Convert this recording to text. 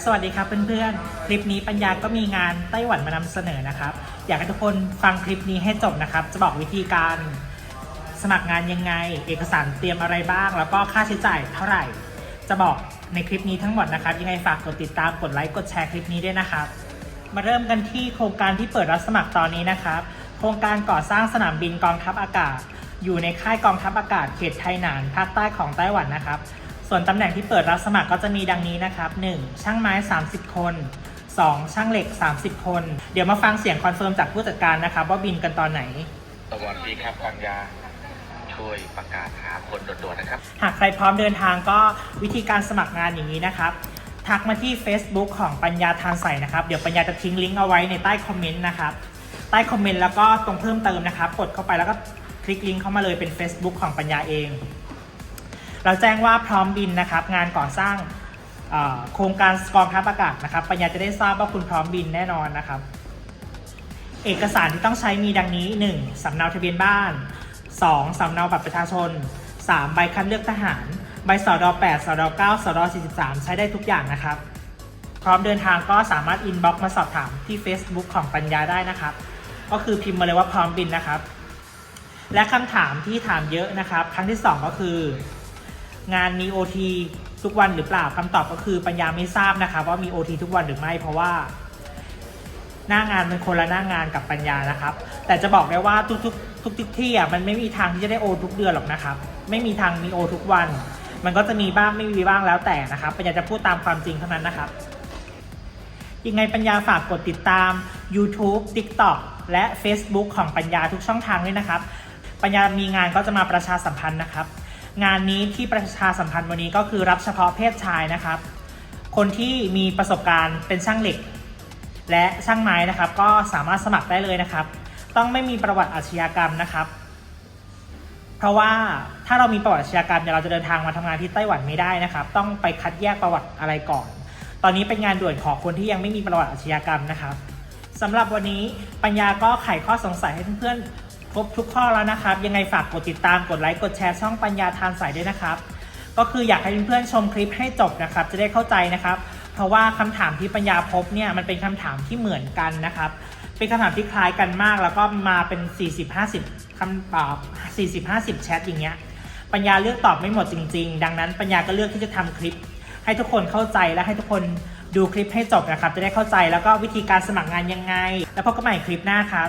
สวัสดีครับเพื่อนๆ คลิปนี้ปัญญาก็มีงานไต้หวันมานำเสนอนะครับ อยากให้ทุกคนฟังคลิปนี้ให้จบนะครับ จะบอกวิธีการสมัครงานยังไง เอกสารเตรียมอะไรบ้าง แล้วก็ค่าใช้จ่ายเท่าไหร่ จะบอกในคลิปนี้ทั้งหมดนะครับ ยังไงฝากกดติดตาม กดไลค์ กดแชร์คลิปนี้ด้วยนะครับ มาเริ่มกันที่โครงการที่เปิดรับสมัครตอนนี้นะครับ โครงการก่อสร้างสนามบินกองทัพอากาศ อยู่ในค่ายกองทัพอากาศเขตไทหนานภาคใต้ของไต้หวันนะครับ ส่วนตำแหน่งที่เปิดรับสมัครก็จะมีดังนี้นะครับ 1. ช่างไม้ 30 คน 2. ช่างเหล็ก 30 คน เดี๋ยวมาฟังเสียงคอนเฟิร์มจากผู้จัดการนะครับ ว่าบินกันตอนไหน สวัสดีครับปัญญาช่วยประกาศหาคนด่วนๆนะครับ หากใครพร้อมเดินทางก็วิธีการสมัครงานอย่างนี้นะครับทักมาที่ Facebook ของปัญญาทานใส่นะครับเดี๋ยวปัญญาจะทิ้งลิงก์เอาไว้ในใต้คอมเมนต์นะครับใต้คอมเมนต์แล้วก็ตรงเพิ่มเติมนะครับ กดเข้าไปแล้วก็คลิกลิงก์เข้ามาเลยเป็น Facebook ของปัญญาเอง เราแจ้งว่าพร้อมบินนะครับงานก่อสร้างโครงการกองทัพอากาศนะครับปัญญาจะได้ทราบว่าคุณพร้อมบินแน่นอนนะครับ เอกสารที่ต้องใช้มีดังนี้ 1. สำเนาทะเบียนบ้าน 2. สำเนาบัตรประชาชน 3. ใบคัดเลือกทหาร ใบสอดอ8สอดอ9สอดอ43 ใช้ได้ทุกอย่างนะครับ พร้อมเดินทางก็สามารถอินบ็อกซ์มาสอบถามที่ Facebook ของปัญญาได้นะครับ ก็คือพิมพ์มาเลยว่าพร้อมบินนะครับ และคำถามที่ถามเยอะนะครับ ครั้งที่ 2 ก็คือ งานมี OT ทุกวันหรือเปล่าคำตอบก็คือปัญญาไม่ทราบนะครับว่ามี OT ทุกวันหรือไม่เพราะว่า หน้างานเป็นคนละหน้างานกับปัญญานะครับ แต่จะบอกได้ว่าทุกๆทุกๆที่อะมันไม่มีทางที่จะได้โอทุกเดือนหรอกนะครับ ไม่มีทางมีโอทุกวัน มันก็จะมีบ้างไม่มีบ้างแล้วแต่นะครับปัญญาจะพูดตามความจริงเท่านั้นนะครับยังไงปัญญาฝากกดติดตาม YouTube TikTok และ Facebook ของปัญญาทุกช่องทางด้วยนะครับ ปัญญามีงานก็จะมาประชาสัมพันธ์นะครับ งานนี้ที่ประชาสัมพันธ์วันนี้ก็คือรับเฉพาะเพศชายนะครับ คนที่มีประสบการณ์เป็นช่างเหล็ก และช่างไม้นะครับ ก็สามารถสมัครได้เลยนะครับ ต้องไม่มีประวัติอาชญากรรมนะครับ เพราะว่าถ้าเรามีประวัติอาชญากรรมเนี่ยเราจะเดินทางมาทำงานที่ไต้หวันไม่ได้นะครับ ต้องไปคัดแยกประวัติอะไรก่อน ตอนนี้เป็นงานด่วนของคนที่ยังไม่มีประวัติอาชญากรรมนะครับสำหรับวันนี้ปัญญาก็ไขข้อสงสัยให้เพื่อนๆ ครบทุกข้อแล้วนะครับ ยังไงฝากกดติดตามกดไลค์กดแชร์ช่องปัญญาทานสายด้วยนะครับ ก็คืออยากให้เพื่อนๆชมคลิปให้จบนะครับ จะได้เข้าใจนะครับ เพราะว่าคำถามที่ปัญญาพบเนี่ยมันเป็นคำถามที่เหมือนกันนะครับ เป็นคำถามที่คล้ายกันมาก แล้วก็มาเป็น 40-50คำตอบ40-50 แชทอย่างเงี้ยปัญญาเลือกตอบไม่หมดจริง ๆ ดังนั้นปัญญาก็เลือกที่จะทำคลิป ให้ทุกคนเข้าใจและให้ทุกคนดูคลิปให้จบนะครับ จะได้เข้าใจแล้วก็วิธีการสมัครงานยังไง แล้วพบกันใหม่คลิปหน้าครับ